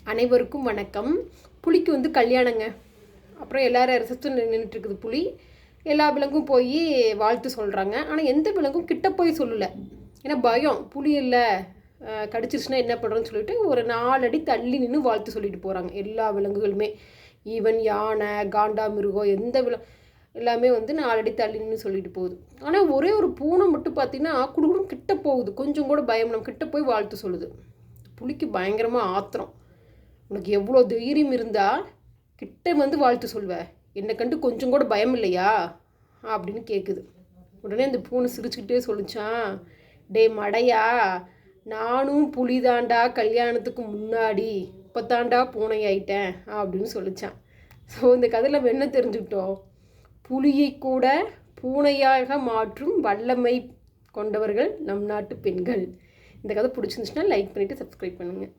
அனைவருக்கும் வணக்கம். புலிக்கு வந்து கல்யாணங்க. அப்புறம் எல்லாரும் ரிசப்ஷன் நின்றுட்டு இருக்குது புலி. எல்லா விலங்கும் போய் வாழ்த்து சொல்கிறாங்க ஆனால் எந்த விலங்கும் கிட்ட போய் சொல்லலை. ஏன்னா பயம். புலி இல்லை. கடிச்சிருச்சுன்னா என்ன பண்ணுறோன்னு சொல்லிட்டு ஒரு நாலடி அடி தள்ளி நின்று வாழ்த்து சொல்லிட்டு போகிறாங்க எல்லா விலங்குகளுமே. ஈவன் யானை காண்டா மிருகம் எந்த வில எல்லாமே வந்து நாலடி தள்ளி நின்று சொல்லிட்டு போகுது. ஆனால் ஒரே ஒரு பூனை மட்டும் பார்த்தீங்கன்னா குடுகுடும் கிட்ட போகுது. கொஞ்சம் கூட பயம் நம்ம கிட்ட போய் வாழ்த்து சொல்லுது. புளிக்கு பயங்கரமாக ஆத்திரம். உனக்கு எவ்வளோ தைரியம் இருந்தால் கிட்ட வந்து வாழ்த்து சொல்வ என்னை கண்டு கொஞ்சம் கூட பயம் இல்லையா? அப்படின்னு கேட்குது உடனே அந்த பூனை சிரிச்சுக்கிட்டே சொல்லிச்சான் டே மடையா நானும் புலிதாண்டா கல்யாணத்துக்கு முன்னாடி இப்போ தாண்டா பூனை ஆயிட்டேன் அப்படின்னு சொல்லிச்சான். ஸோ இந்த கதையில் நம்ம என்ன தெரிஞ்சுக்கிட்டோம்? புலியை கூட பூனையாக மாற்றும் வல்லமை கொண்டவர்கள் நம் நாட்டு பெண்கள். இந்த கதை பிடிச்சிருந்துச்சுன்னா லைக் பண்ணிவிட்டு சப்ஸ்கிரைப் பண்ணுங்கள்